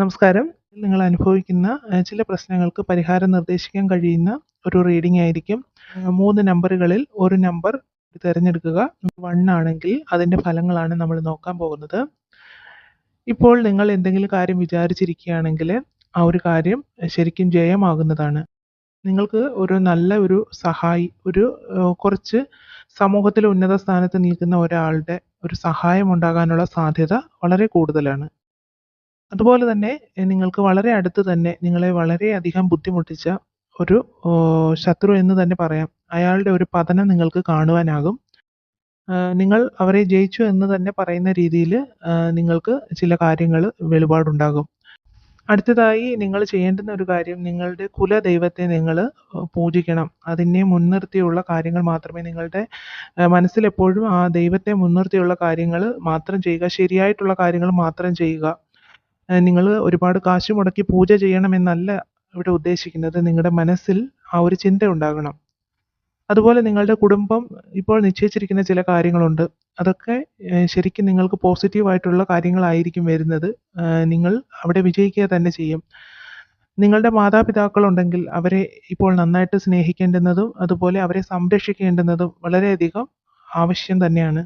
നമസ്കാരം. നിങ്ങൾ അനുഭവിക്കുന്ന ചില പ്രശ്നങ്ങൾക്ക് പരിഹാരം നിർദ്ദേശിക്കാൻ കഴിയുന്ന ഒരു റീഡിംഗ് ആയിരിക്കും. മൂന്ന് നമ്പറുകളിൽ ഒരു നമ്പർ തിരഞ്ഞെടുക്കുക. വൺ ആണെങ്കിൽ അതിന്റെ ഫലങ്ങളാണ് നമ്മൾ നോക്കാൻ പോകുന്നത്. ഇപ്പോൾ നിങ്ങൾ എന്തെങ്കിലും കാര്യം വിചാരിച്ചിരിക്കുകയാണെങ്കിൽ ആ ഒരു കാര്യം ശരിക്കും ജയമാകുന്നതാണ്. നിങ്ങൾക്ക് ഒരു നല്ല ഒരു സഹായി ഒരു കുറച്ച് സമൂഹത്തിൽ ഉന്നത സ്ഥാനത്ത് നിൽക്കുന്ന ഒരാളുടെ ഒരു സഹായം ഉണ്ടാകാനുള്ള സാധ്യത വളരെ കൂടുതലാണ്. അതുപോലെ തന്നെ നിങ്ങൾക്ക് വളരെ അടുത്ത് തന്നെ നിങ്ങളെ വളരെയധികം ബുദ്ധിമുട്ടിച്ച ഒരു ശത്രു എന്ന് തന്നെ പറയാം. അയാളുടെ ഒരു പതനം നിങ്ങൾക്ക് കാണുവാനാകും. നിങ്ങൾ അവരെ ജയിച്ചു എന്ന് തന്നെ പറയുന്ന രീതിയിൽ നിങ്ങൾക്ക് ചില കാര്യങ്ങൾ വെളിപാടുണ്ടാകും. അടുത്തതായി നിങ്ങൾ ചെയ്യേണ്ടുന്ന ഒരു കാര്യം നിങ്ങളുടെ കുലദൈവത്തെ നിങ്ങൾ പൂജിക്കണം. അതിനെ മുൻനിർത്തിയുള്ള കാര്യങ്ങൾ മാത്രമേ നിങ്ങളുടെ മനസ്സിലെപ്പോഴും ആ ദൈവത്തെ മുൻനിർത്തിയുള്ള കാര്യങ്ങൾ മാത്രം ചെയ്യുക. ശരിയായിട്ടുള്ള കാര്യങ്ങൾ മാത്രം ചെയ്യുക. ഏഹ്, നിങ്ങൾ ഒരുപാട് കാശ് മുടക്കി പൂജ ചെയ്യണമെന്നല്ല ഇവിടെ ഉദ്ദേശിക്കുന്നത്. നിങ്ങളുടെ മനസ്സിൽ ആ ഒരു ചിന്ത ഉണ്ടാകണം. അതുപോലെ നിങ്ങളുടെ കുടുംബം ഇപ്പോൾ നിശ്ചയിച്ചിരിക്കുന്ന ചില കാര്യങ്ങളുണ്ട്. അതൊക്കെ ശരിക്കും നിങ്ങൾക്ക് പോസിറ്റീവായിട്ടുള്ള കാര്യങ്ങളായിരിക്കും വരുന്നത്. നിങ്ങൾ അവിടെ വിജയിക്കുക തന്നെ ചെയ്യും. നിങ്ങളുടെ മാതാപിതാക്കളുണ്ടെങ്കിൽ അവരെ ഇപ്പോൾ നന്നായിട്ട് സ്നേഹിക്കേണ്ടുന്നതും അതുപോലെ അവരെ സംരക്ഷിക്കേണ്ടുന്നതും വളരെയധികം ആവശ്യം തന്നെയാണ്.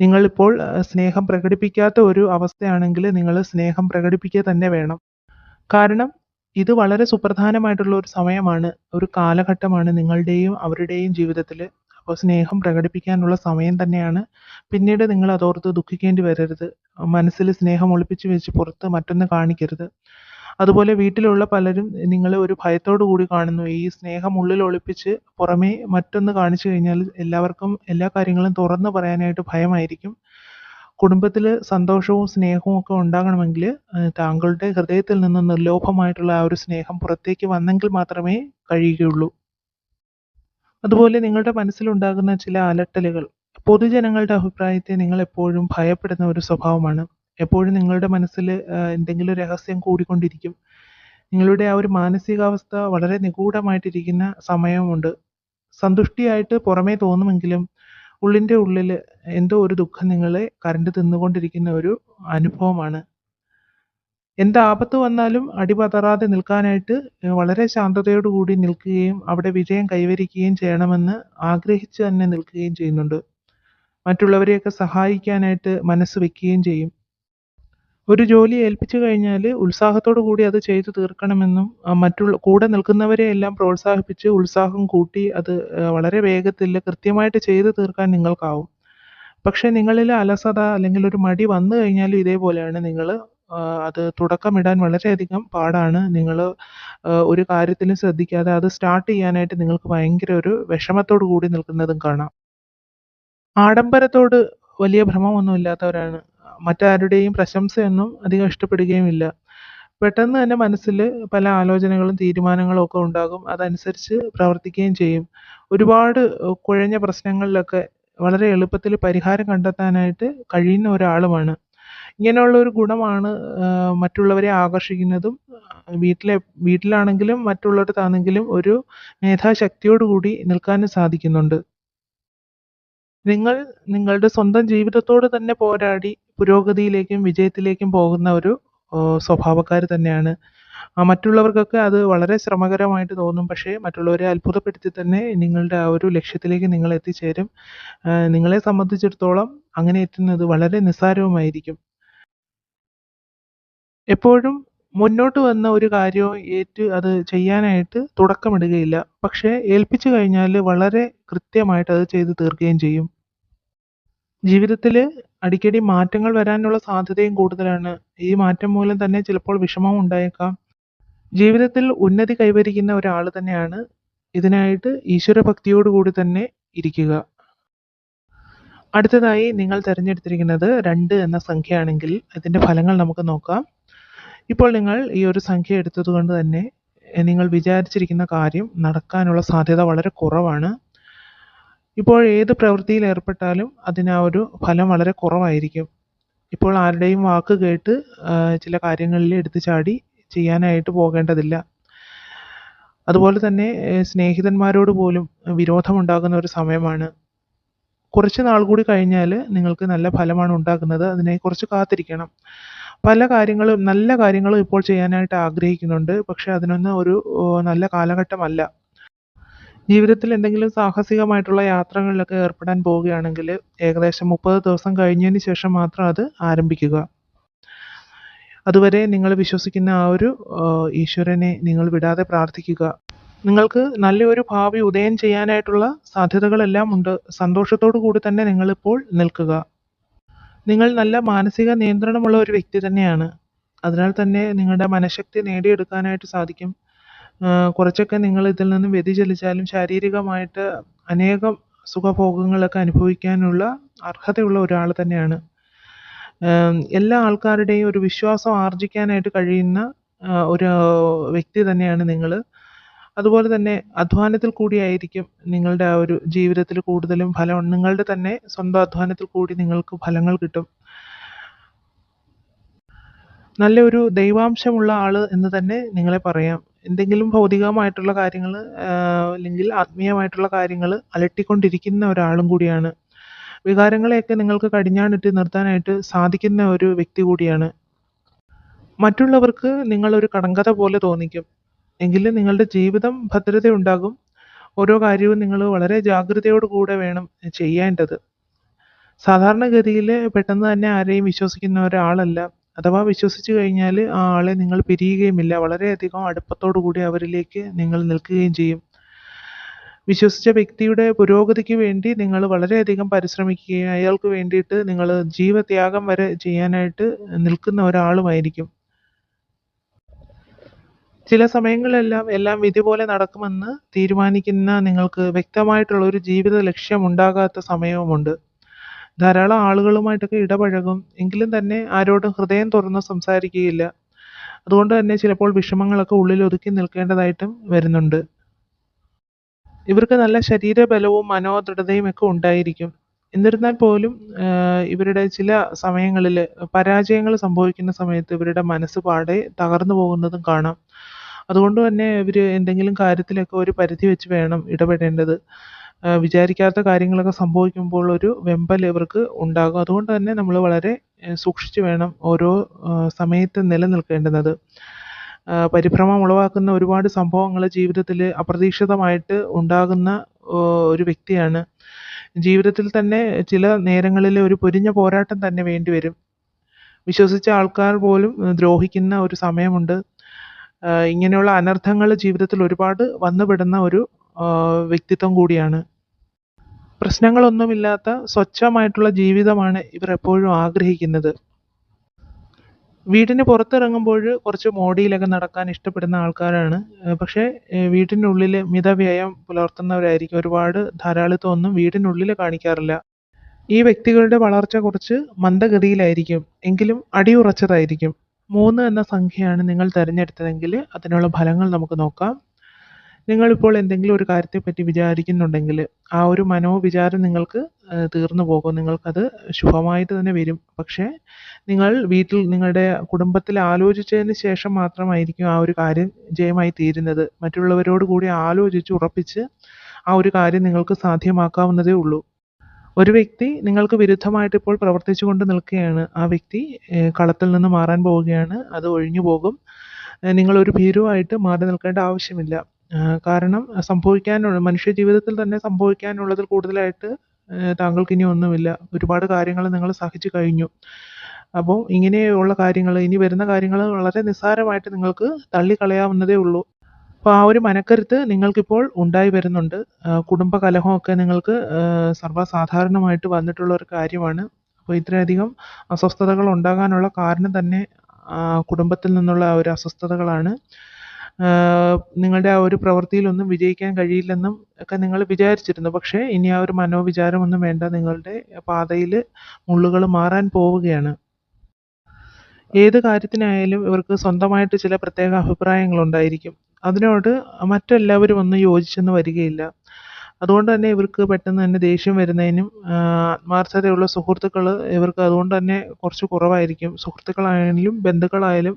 നിങ്ങളിപ്പോൾ സ്നേഹം പ്രകടിപ്പിക്കാത്ത ഒരു അവസ്ഥയാണെങ്കിൽ നിങ്ങൾ സ്നേഹം പ്രകടിപ്പിക്കുക തന്നെ വേണം. കാരണം ഇത് വളരെ സുപ്രധാനമായിട്ടുള്ള ഒരു സമയമാണ്. ഒരു കാലഘട്ടമാണ് നിങ്ങളുടെയും അവരുടെയും ജീവിതത്തിൽ അപ്പോൾ സ്നേഹം പ്രകടിപ്പിക്കാനുള്ള സമയം തന്നെയാണ്. പിന്നീട് നിങ്ങൾ അതോർത്ത് ദുഃഖിക്കേണ്ടി വരരുത്. മനസ്സിൽ സ്നേഹം ഒളിപ്പിച്ച് വെച്ച് പുറത്ത് മറ്റൊന്ന് കാണിക്കരുത്. അതുപോലെ വീട്ടിലുള്ള പലരും നിങ്ങളെ ഒരു ഭയത്തോടു കൂടി കാണുന്നു. ഈ സ്നേഹം ഉള്ളിൽ ഒളിപ്പിച്ച് പുറമേ മറ്റൊന്ന് കാണിച്ചു കഴിഞ്ഞാൽ എല്ലാവർക്കും എല്ലാ കാര്യങ്ങളും തുറന്നു പറയാനായിട്ട് ഭയമായിരിക്കും. കുടുംബത്തിൽ സന്തോഷവും സ്നേഹവും ഒക്കെ ഉണ്ടാകണമെങ്കിൽ താങ്കളുടെ ഹൃദയത്തിൽ നിന്ന് നിർലോഭമായിട്ടുള്ള ആ ഒരു സ്നേഹം പുറത്തേക്ക് വന്നെങ്കിൽ മാത്രമേ കഴിയുകയുള്ളൂ. അതുപോലെ നിങ്ങളുടെ മനസ്സിലുണ്ടാകുന്ന ചില അലട്ടലുകൾ പൊതുജനങ്ങളുടെ അഭിപ്രായത്തെ നിങ്ങൾ എപ്പോഴും ഭയപ്പെടുന്ന ഒരു സ്വഭാവമാണ്. എപ്പോഴും നിങ്ങളുടെ മനസ്സിൽ എന്തെങ്കിലും രഹസ്യം കൂടിക്കൊണ്ടിരിക്കും. നിങ്ങളുടെ ആ ഒരു മാനസികാവസ്ഥ വളരെ നിഗൂഢമായിട്ടിരിക്കുന്ന സമയമുണ്ട്. സന്തുഷ്ടിയായിട്ട് പുറമേ തോന്നുമെങ്കിലും ഉള്ളിന്റെ ഉള്ളിൽ എന്തോ ഒരു ദുഃഖം നിങ്ങളെ കരണ്ട് തിന്നുകൊണ്ടിരിക്കുന്ന ഒരു അനുഭവമാണ്. എന്ത് ആപത്ത് വന്നാലും അടിപതറാതെ നിൽക്കാനായിട്ട് വളരെ ശാന്തതയോടുകൂടി നിൽക്കുകയും അവിടെ വിജയം കൈവരിക്കുകയും ചെയ്യണമെന്ന് ആഗ്രഹിച്ച് തന്നെ നിൽക്കുകയും ചെയ്യുന്നുണ്ട്. മറ്റുള്ളവരെയൊക്കെ സഹായിക്കാനായിട്ട് മനസ്സ് വെക്കുകയും ചെയ്യും. ഒരു ജോലി ഏൽപ്പിച്ചു കഴിഞ്ഞാൽ ഉത്സാഹത്തോടു കൂടി അത് ചെയ്തു തീർക്കണമെന്നും മറ്റുള്ള കൂടെ നിൽക്കുന്നവരെ എല്ലാം പ്രോത്സാഹിപ്പിച്ച് ഉത്സാഹം കൂട്ടി അത് വളരെ വേഗത്തിൽ കൃത്യമായിട്ട് ചെയ്തു തീർക്കാൻ നിങ്ങൾക്കാവും. പക്ഷേ നിങ്ങളിൽ അലസത അല്ലെങ്കിൽ ഒരു മടി വന്നു കഴിഞ്ഞാലും ഇതേപോലെയാണ്. നിങ്ങൾ അത് തുടക്കമിടാൻ വളരെയധികം പാടാണ്. നിങ്ങൾ ഒരു കാര്യത്തിലും ശ്രദ്ധിക്കാതെ അത് സ്റ്റാർട്ട് ചെയ്യാനായിട്ട് നിങ്ങൾക്ക് ഭയങ്കര ഒരു വിഷമത്തോടു കൂടി നിൽക്കുന്നതും കാണാം. ആഡംബരത്തോട് വലിയ ഭ്രമമൊന്നും ഇല്ലാത്തവരാണ്. മറ്റാരുടെയും പ്രശംസയൊന്നും അധികം ഇഷ്ടപ്പെടുകയും ഇല്ല പെട്ടെന്ന് തന്നെ മനസ്സിൽ പല ആലോചനകളും തീരുമാനങ്ങളും ഒക്കെ ഉണ്ടാകും. അതനുസരിച്ച് പ്രവർത്തിക്കുകയും ചെയ്യും. ഒരുപാട് കുഴഞ്ഞ പ്രശ്നങ്ങളിലൊക്കെ വളരെ എളുപ്പത്തിൽ പരിഹാരം കണ്ടെത്താനായിട്ട് കഴിയുന്ന ഒരാളുമാണ്. ഇങ്ങനെയുള്ള ഒരു ഗുണമാണ് മറ്റുള്ളവരെ ആകർഷിക്കുന്നതും വീട്ടിലെ വീട്ടിലാണെങ്കിലും മറ്റുള്ളിടത്താണെങ്കിലും ഒരു മേധാശക്തിയോടുകൂടി നിൽക്കാനും സാധിക്കുന്നുണ്ട്. നിങ്ങൾ നിങ്ങളുടെ സ്വന്തം ജീവിതത്തോട് തന്നെ പോരാടി പുരോഗതിയിലേക്കും വിജയത്തിലേക്കും പോകുന്ന ഒരു സ്വഭാവക്കാർ തന്നെയാണ്. മറ്റുള്ളവർക്കൊക്കെ അത് വളരെ ശ്രമകരമായിട്ട് തോന്നും. പക്ഷേ മറ്റുള്ളവരെ അത്ഭുതപ്പെടുത്തി തന്നെ നിങ്ങളുടെ ആ ഒരു ലക്ഷ്യത്തിലേക്ക് നിങ്ങൾ എത്തിച്ചേരും. നിങ്ങളെ സംബന്ധിച്ചിടത്തോളം അങ്ങനെ എത്തുന്നത് വളരെ നിസ്സാരവുമായിരിക്കും. എപ്പോഴും മുന്നോട്ട് വന്ന ഒരു കാര്യവും ഏറ്റ് അത് ചെയ്യാനായിട്ട് തുടക്കമിടുകയില്ല. പക്ഷേ ഏൽപ്പിച്ചു കഴിഞ്ഞാൽ വളരെ കൃത്യമായിട്ട് അത് ചെയ്തു തീർക്കുകയും ചെയ്യും. ജീവിതത്തിൽ അടിക്കടി മാറ്റങ്ങൾ വരാനുള്ള സാധ്യതയും കൂടുതലാണ്. ഈ മാറ്റം മൂലം തന്നെ ചിലപ്പോൾ വിഷമം ഉണ്ടായേക്കാം. ജീവിതത്തിൽ ഉന്നതി കൈവരിക്കുന്ന ഒരാൾ തന്നെയാണ്. ഇതിനായിട്ട് ഈശ്വരഭക്തിയോടുകൂടി തന്നെ ഇരിക്കുക. അടുത്തതായി നിങ്ങൾ തിരഞ്ഞെടുത്തിരിക്കുന്നത് രണ്ട് എന്ന സംഖ്യയാണെങ്കിൽ അതിന്റെ ഫലങ്ങൾ നമുക്ക് നോക്കാം. ഇപ്പോൾ നിങ്ങൾ ഈ ഒരു സംഖ്യ എടുത്തതുകൊണ്ട് തന്നെ നിങ്ങൾ വിചാരിച്ചിരിക്കുന്ന കാര്യം നടക്കാനുള്ള സാധ്യത വളരെ കുറവാണ്. ഇപ്പോൾ ഏത് പ്രവൃത്തിയിൽ ഏർപ്പെട്ടാലും അതിന് ആ ഒരു ഫലം വളരെ കുറവായിരിക്കും. ഇപ്പോൾ ആരുടെയും വാക്ക് കേട്ട് ചില കാര്യങ്ങളിൽ എടുത്തു ചാടി ചെയ്യാനായിട്ട് പോകേണ്ടതില്ല. അതുപോലെ തന്നെ സ്നേഹിതന്മാരോട് പോലും വിരോധമുണ്ടാകുന്ന ഒരു സമയമാണ്. കുറച്ച് നാൾ കൂടി കഴിഞ്ഞാൽ നിങ്ങൾക്ക് നല്ല ഫലമാണ് ഉണ്ടാകുന്നത്. അതിനെ കുറച്ച് കാത്തിരിക്കണം. പല കാര്യങ്ങളും നല്ല കാര്യങ്ങളും ഇപ്പോൾ ചെയ്യാനായിട്ട് ആഗ്രഹിക്കുന്നുണ്ട്. പക്ഷെ അതിനൊന്നും ഒരു നല്ല കാലഘട്ടമല്ല. ജീവിതത്തിൽ എന്തെങ്കിലും സാഹസികമായിട്ടുള്ള യാത്രകളിലൊക്കെ ഏർപ്പെടാൻ പോവുകയാണെങ്കിൽ ഏകദേശം 30 ദിവസം കഴിഞ്ഞതിന് ശേഷം മാത്രം അത് ആരംഭിക്കുക. അതുവരെ നിങ്ങൾ വിശ്വസിക്കുന്ന ആ ഒരു ഈശ്വരനെ നിങ്ങൾ വിടാതെ പ്രാർത്ഥിക്കുക. നിങ്ങൾക്ക് നല്ലൊരു ഭാവി ഉദയം ചെയ്യാനായിട്ടുള്ള സാധ്യതകളെല്ലാം ഉണ്ട്. സന്തോഷത്തോടു കൂടി തന്നെ നിങ്ങളിപ്പോൾ നിൽക്കുക. നിങ്ങൾ നല്ല മാനസിക നിയന്ത്രണമുള്ള ഒരു വ്യക്തി തന്നെയാണ്. അതിനാൽ തന്നെ നിങ്ങളുടെ മനഃശക്തി നേടിയെടുക്കാനായിട്ട് സാധിക്കും. കുറച്ചൊക്കെ നിങ്ങൾ ഇതിൽ നിന്ന് വ്യതിചലിച്ചാലും ശാരീരികമായിട്ട് അനേകം സുഖഭോഗങ്ങളൊക്കെ അനുഭവിക്കാനുള്ള അർഹതയുള്ള ഒരാൾ തന്നെയാണ്. എല്ലാ ആൾക്കാരുടെയും ഒരു വിശ്വാസം ആർജിക്കാനായിട്ട് കഴിയുന്ന ഒരു വ്യക്തി തന്നെയാണ് നിങ്ങൾ അതുപോലെ തന്നെ അധ്വാനത്തിൽ കൂടിയായിരിക്കും നിങ്ങളുടെ ആ ഒരു ജീവിതത്തിൽ കൂടുതലും ഫലം നിങ്ങളുടെ തന്നെ സ്വന്തം അധ്വാനത്തിൽ കൂടി നിങ്ങൾക്ക് ഫലങ്ങൾ കിട്ടും. നല്ലൊരു ദൈവാംശമുള്ള ആൾ എന്ന് തന്നെ നിങ്ങളെ പറയാം. എന്തെങ്കിലും ഭൗതികമായിട്ടുള്ള കാര്യങ്ങൾ അല്ലെങ്കിൽ ആത്മീയമായിട്ടുള്ള കാര്യങ്ങൾ അലട്ടിക്കൊണ്ടിരിക്കുന്ന ഒരാളും കൂടിയാണ്. വികാരങ്ങളെയൊക്കെ നിങ്ങൾക്ക് കടിഞ്ഞാണിട്ട് നിർത്താനായിട്ട് സാധിക്കുന്ന ഒരു വ്യക്തി കൂടിയാണ്. മറ്റുള്ളവർക്ക് നിങ്ങളൊരു കടങ്കഥ പോലെ തോന്നിക്കും. എങ്കിലും നിങ്ങളുടെ ജീവിതം ഭദ്രതയുണ്ടാകും. ഓരോ കാര്യവും നിങ്ങൾ വളരെ ജാഗ്രതയോട് കൂടെ വേണം ചെയ്യേണ്ടത്. സാധാരണഗതിയിൽ പെട്ടെന്ന് തന്നെ ആരെയും വിശ്വസിക്കുന്ന ഒരാളല്ല. അഥവാ വിശ്വസിച്ചു കഴിഞ്ഞാൽ ആ ആളെ നിങ്ങൾ പിരിയുകയുമില്ല. വളരെയധികം അടുപ്പത്തോടു കൂടി അവരിലേക്ക് നിങ്ങൾ നിൽക്കുകയും ചെയ്യും. വിശ്വസിച്ച വ്യക്തിയുടെ പുരോഗതിക്ക് വേണ്ടി നിങ്ങൾ വളരെയധികം പരിശ്രമിക്കുകയും അയാൾക്ക് വേണ്ടിയിട്ട് നിങ്ങൾ ജീവത്യാഗം വരെ ചെയ്യാനായിട്ട് നിൽക്കുന്ന ഒരാളുമായിരിക്കും. ചില സമയങ്ങളിലെല്ലാം എല്ലാം വിധി പോലെ നടക്കുമെന്ന് തീരുമാനിക്കുന്ന നിങ്ങൾക്ക് വ്യക്തമായിട്ടുള്ള ഒരു ജീവിത ലക്ഷ്യം ഉണ്ടാകാത്ത സമയവുമുണ്ട്. ധാരാളം ആളുകളുമായിട്ടൊക്കെ ഇടപഴകും. എങ്കിലും തന്നെ ആരോടും ഹൃദയം തുറന്ന് സംസാരിക്കുകയില്ല. അതുകൊണ്ട് തന്നെ ചിലപ്പോൾ വിഷമങ്ങളൊക്കെ ഉള്ളിൽ ഒതുക്കി നിൽക്കേണ്ടതായിട്ടും വരുന്നുണ്ട്. ഇവർക്ക് നല്ല ശരീരബലവും മനോദൃഢതയും ഒക്കെ ഉണ്ടായിരിക്കും. എന്നിരുന്നാൽ പോലും ഇവരുടെ ചില സമയങ്ങളിൽ പരാജയങ്ങൾ സംഭവിക്കുന്ന സമയത്ത് ഇവരുടെ മനസ്സ് പാടെ തകർന്നു പോകുന്നതും കാണാം. അതുകൊണ്ട് തന്നെ ഇവർ എന്തെങ്കിലും കാര്യത്തിലൊക്കെ ഒരു പരിധി വെച്ച് വേണം ഇടപെടേണ്ടത്. വിചാരിക്കാത്ത കാര്യങ്ങളൊക്കെ സംഭവിക്കുമ്പോൾ ഒരു വെമ്പൽ ഇവർക്ക് ഉണ്ടാകും. അതുകൊണ്ട് തന്നെ നമ്മൾ വളരെ സൂക്ഷിച്ചു വേണം ഓരോ സമയത്ത് നിലനിൽക്കേണ്ടുന്നത്. പരിഭ്രമം ഉളവാക്കുന്ന ഒരുപാട് സംഭവങ്ങൾ ജീവിതത്തിൽ അപ്രതീക്ഷിതമായിട്ട് ഉണ്ടാകുന്ന ഒരു വ്യക്തിയാണ്. ജീവിതത്തിൽ തന്നെ ചില നേരങ്ങളിൽ ഒരു പൊരിഞ്ഞ പോരാട്ടം തന്നെ വേണ്ടിവരും. വിശ്വസിച്ച ആൾക്കാർ പോലും ദ്രോഹിക്കുന്ന ഒരു സമയമുണ്ട്. ഇങ്ങനെയുള്ള അനർത്ഥങ്ങൾ ജീവിതത്തിൽ ഒരുപാട് വന്നുപെടുന്ന ഒരു വ്യക്തിത്വം കൂടിയാണ്. പ്രശ്നങ്ങളൊന്നുമില്ലാത്ത സ്വച്ഛമായിട്ടുള്ള ജീവിതമാണ് ഇവർ എപ്പോഴും ആഗ്രഹിക്കുന്നത്. വീടിന് പുറത്തിറങ്ങുമ്പോൾ കുറച്ച് മോടിയിലൊക്കെ നടക്കാൻ ഇഷ്ടപ്പെടുന്ന ആൾക്കാരാണ്. പക്ഷേ ഏഹ്, വീട്ടിനുള്ളിൽ മിതവ്യയം പുലർത്തുന്നവരായിരിക്കും. ഒരുപാട് ധാരാളിത്വമൊന്നും വീടിനുള്ളിൽ കാണിക്കാറില്ല. ഈ വ്യക്തികളുടെ വളർച്ച കുറച്ച് മന്ദഗതിയിലായിരിക്കും. എങ്കിലും അടിയുറച്ചതായിരിക്കും. മൂന്ന് എന്ന സംഖ്യയാണ് നിങ്ങൾ തിരഞ്ഞെടുത്തതെങ്കിൽ അതിനുള്ള ഫലങ്ങൾ നമുക്ക് നോക്കാം. നിങ്ങളിപ്പോൾ എന്തെങ്കിലും ഒരു കാര്യത്തെ പറ്റി വിചാരിക്കുന്നുണ്ടെങ്കിൽ ആ ഒരു മനോവിചാരം നിങ്ങൾക്ക് തീർന്നു പോകും. നിങ്ങൾക്കത് ശുഭമായിട്ട് തന്നെ വരും. പക്ഷേ നിങ്ങൾ വീട്ടിൽ നിങ്ങളുടെ കുടുംബത്തിൽ ആലോചിച്ചതിന് ശേഷം മാത്രമായിരിക്കും ആ ഒരു കാര്യം ജയമായി തീരുന്നത്. മറ്റുള്ളവരോട് കൂടി ആലോചിച്ച് ഉറപ്പിച്ച് ആ ഒരു കാര്യം നിങ്ങൾക്ക് സാധ്യമാക്കാവുന്നതേ ഉള്ളൂ. ഒരു വ്യക്തി നിങ്ങൾക്ക് വിരുദ്ധമായിട്ട് ഇപ്പോൾ പ്രവർത്തിച്ചുകൊണ്ട് നിൽക്കുകയാണ്. ആ വ്യക്തി കളത്തിൽ നിന്ന് മാറാൻ പോവുകയാണ്. അത് ഒഴിഞ്ഞു പോകും നിങ്ങളൊരു ഭീരുവായിട്ട് മാറി നിൽക്കേണ്ട ആവശ്യമില്ല. കാരണം സംഭവിക്കാനുള്ള മനുഷ്യജീവിതത്തിൽ തന്നെ സംഭവിക്കാനുള്ളതിൽ കൂടുതലായിട്ട് താങ്കൾക്ക് താങ്കൾക്കിനി ഒന്നുമില്ല. ഒരുപാട് കാര്യങ്ങൾ നിങ്ങൾ സഹിച്ചു കഴിഞ്ഞു. അപ്പോൾ ഇങ്ങനെയുള്ള കാര്യങ്ങൾ ഇനി വരുന്ന കാര്യങ്ങൾ വളരെ നിസ്സാരമായിട്ട് നിങ്ങൾക്ക് തള്ളിക്കളയാവുന്നതേ ഉള്ളൂ. അപ്പോൾ ആ ഒരു മനക്കരുത്ത് നിങ്ങൾക്കിപ്പോൾ ഉണ്ടായി വരുന്നുണ്ട്. കുടുംബ കലഹമൊക്കെ നിങ്ങൾക്ക് സർവസാധാരണമായിട്ട് വന്നിട്ടുള്ള ഒരു കാര്യമാണ്. അപ്പോൾ ഇത്രയധികം അസ്വസ്ഥതകൾ ഉണ്ടാകാനുള്ള കാരണം തന്നെ കുടുംബത്തിൽ നിന്നുള്ള ഒരു അസ്വസ്ഥതകളാണ്. നിങ്ങളുടെ ആ ഒരു പ്രവൃത്തിയിലൊന്നും വിജയിക്കാൻ കഴിയില്ലെന്നും ഒക്കെ നിങ്ങൾ വിചാരിച്ചിരുന്നു. പക്ഷേ ഇനി ആ ഒരു മനോവിചാരമൊന്നും വേണ്ട. നിങ്ങളുടെ പാതയിൽ മുള്ളുകൾ മാറാൻ പോവുകയാണ്. ഏത് കാര്യത്തിനായാലും ഇവർക്ക് സ്വന്തമായിട്ട് ചില പ്രത്യേക അഭിപ്രായങ്ങളുണ്ടായിരിക്കും. അതിനോട് മറ്റെല്ലാവരും ഒന്നും യോജിച്ചെന്ന് വരികയില്ല. അതുകൊണ്ട് തന്നെ ഇവർക്ക് പെട്ടെന്ന് തന്നെ ദേഷ്യം വരുന്നതിനും ആത്മാർത്ഥതയുള്ള സുഹൃത്തുക്കൾ ഇവർക്ക് അതുകൊണ്ട് തന്നെ കുറച്ച് കുറവായിരിക്കും. സുഹൃത്തുക്കളായാലും ബന്ധുക്കളായാലും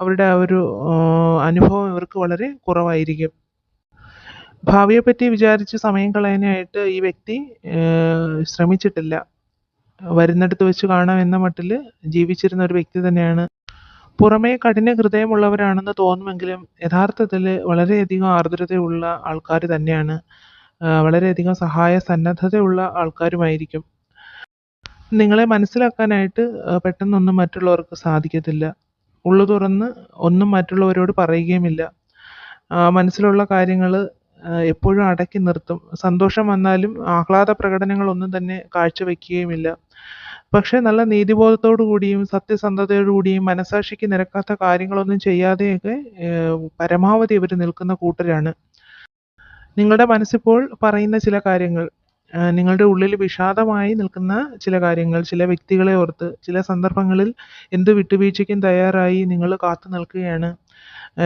അവരുടെ ആ ഒരു അനുഭവം ഇവർക്ക് വളരെ കുറവായിരിക്കും. ഭാവിയെപ്പറ്റി വിചാരിച്ച് സമയം കളയാനായിട്ട് ഈ വ്യക്തി ശ്രമിച്ചിട്ടില്ല. വരുന്നിടത്ത് വെച്ച് കാണാം എന്ന മട്ടിൽ ജീവിച്ചിരുന്ന ഒരു വ്യക്തി തന്നെയാണ്. പുറമേ കഠിന ഹൃദയമുള്ളവരാണെന്ന് തോന്നുമെങ്കിലും യഥാർത്ഥത്തിൽ വളരെയധികം ആർദ്രതയുള്ള ആൾക്കാർ തന്നെയാണ്. വളരെയധികം സഹായ സന്നദ്ധതയുള്ള ആൾക്കാരുമായിരിക്കും. നിങ്ങളെ മനസ്സിലാക്കാനായിട്ട് പെട്ടെന്നൊന്നും മറ്റുള്ളവർക്ക് സാധിക്കത്തില്ല. ഉള്ളു തുറന്ന് ഒന്നും മറ്റുള്ളവരോട് പറയുകയുമില്ല. മനസ്സിലുള്ള കാര്യങ്ങൾ എപ്പോഴും അടക്കി നിർത്തും. സന്തോഷം വന്നാലും ആഹ്ലാദ പ്രകടനങ്ങളൊന്നും തന്നെ കാഴ്ചവെക്കുകയുമില്ല. പക്ഷേ നല്ല നീതിബോധത്തോടു കൂടിയും സത്യസന്ധതയോടു കൂടിയും മനസാക്ഷിക്ക് നിരക്കാത്ത കാര്യങ്ങളൊന്നും ചെയ്യാതെയൊക്കെ പരമാവധി ഇവർ നിൽക്കുന്ന കൂട്ടരാണ്. നിങ്ങളുടെ മനസ്സിപ്പോൾ പറയുന്ന ചില കാര്യങ്ങൾ നിങ്ങളുടെ ഉള്ളിൽ വിഷാദമായി നിൽക്കുന്ന ചില കാര്യങ്ങൾ, ചില വ്യക്തികളെ ഓർത്ത്, ചില സന്ദർഭങ്ങളിൽ എന്ത് വിട്ടുവീഴ്ചയ്ക്കും തയ്യാറായി നിങ്ങൾ കാത്തു നിൽക്കുകയാണ്.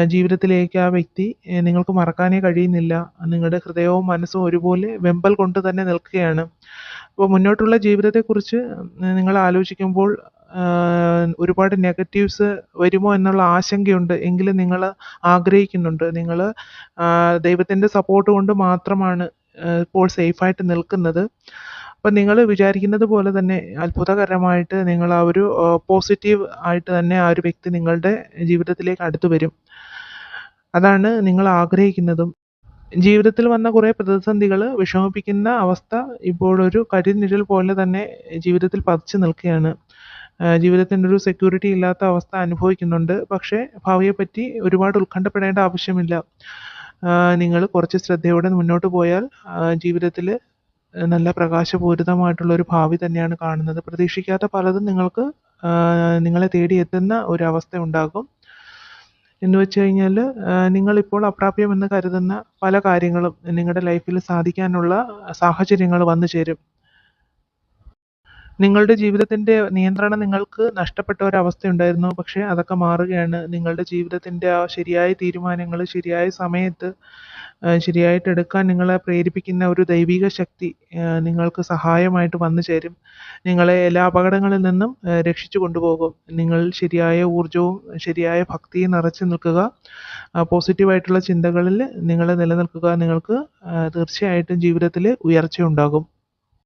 ജീവിതത്തിലേക്ക് ആ വ്യക്തി നിങ്ങൾക്ക് മറക്കാനേ കഴിയുന്നില്ല. നിങ്ങളുടെ ഹൃദയവും മനസ്സും ഒരുപോലെ വെമ്പൽ കൊണ്ട് തന്നെ നിൽക്കുകയാണ്. അപ്പോൾ മുന്നോട്ടുള്ള ജീവിതത്തെക്കുറിച്ച് നിങ്ങൾ ആലോചിക്കുമ്പോൾ ഒരുപാട് നെഗറ്റീവ്സ് വരുമോ എന്നുള്ള ആശങ്കയുണ്ട്. എങ്കിലും നിങ്ങൾ ആഗ്രഹിക്കുന്നുണ്ട്. നിങ്ങൾ ദൈവത്തിന്റെ സപ്പോർട്ട് കൊണ്ട് മാത്രമാണ് ഇപ്പോൾ സേഫായിട്ട് നിൽക്കുന്നത്. അപ്പം നിങ്ങൾ വിചാരിക്കുന്നത് പോലെ തന്നെ അത്ഭുതകരമായിട്ട് നിങ്ങൾ ആ ഒരു പോസിറ്റീവ് ആയിട്ട് തന്നെ ആ ഒരു വ്യക്തി നിങ്ങളുടെ ജീവിതത്തിലേക്ക് അടുത്തു വരും. അതാണ് നിങ്ങൾ ആഗ്രഹിക്കുന്നതും. ജീവിതത്തിൽ വന്ന കുറേ പ്രതിസന്ധികൾ വിഷമിപ്പിക്കുന്ന അവസ്ഥ ഇപ്പോഴൊരു കരിനിഴൽ പോലെ തന്നെ ജീവിതത്തിൽ പതിച്ചു നിൽക്കുകയാണ്. ജീവിതത്തിന്റെ ഒരു സെക്യൂരിറ്റി ഇല്ലാത്ത അവസ്ഥ അനുഭവിക്കുന്നുണ്ട്. പക്ഷേ ഭാവിയെപ്പറ്റി ഒരുപാട് ഉത്കണ്ഠപ്പെടേണ്ട ആവശ്യമില്ല. ആഹ് നിങ്ങൾ കുറച്ച് ശ്രദ്ധയോടെ മുന്നോട്ട് പോയാൽ ജീവിതത്തിൽ നല്ല പ്രകാശപൂരിതമായിട്ടുള്ള ഒരു ഭാവി തന്നെയാണ് കാണുന്നത്. പ്രതീക്ഷിക്കാത്ത പലതും നിങ്ങൾക്ക് നിങ്ങളെ തേടിയെത്തുന്ന ഒരവസ്ഥ ഉണ്ടാകും. എന്ന് വെച്ച് കഴിഞ്ഞാൽ നിങ്ങളിപ്പോൾ അപ്രാപ്യമെന്ന് കരുതുന്ന പല കാര്യങ്ങളും നിങ്ങളുടെ ലൈഫിൽ സാധിക്കാനുള്ള സാഹചര്യങ്ങൾ വന്നു ചേരും. നിങ്ങളുടെ ജീവിതത്തിന്റെ നിയന്ത്രണം നിങ്ങൾക്ക് നഷ്ടപ്പെട്ട ഒരവസ്ഥയുണ്ടായിരുന്നു. പക്ഷെ അതൊക്കെ മാറുകയാണ്. നിങ്ങളുടെ ജീവിതത്തിന്റെ ആ ശരിയായ തീരുമാനങ്ങൾ ശരിയായ സമയത്ത് ശരിയായിട്ട് എടുക്കാൻ നിങ്ങളെ പ്രേരിപ്പിക്കുന്ന ഒരു ദൈവിക ശക്തി നിങ്ങൾക്ക് സഹായമായിട്ട് വന്നു ചേരും. നിങ്ങളെ എല്ലാ അപകടങ്ങളിൽ നിന്നും രക്ഷിച്ചു കൊണ്ടുപോകും. നിങ്ങൾ ശരിയായ ഊർജവും ശരിയായ ഭക്തിയും നിറച്ചു നിൽക്കുക. പോസിറ്റീവായിട്ടുള്ള ചിന്തകളിൽ നിങ്ങൾ നിലനിൽക്കുക. നിങ്ങൾക്ക് തീർച്ചയായിട്ടും ജീവിതത്തിൽ ഉയർച്ച ഉയർച്ചയുണ്ടാകും.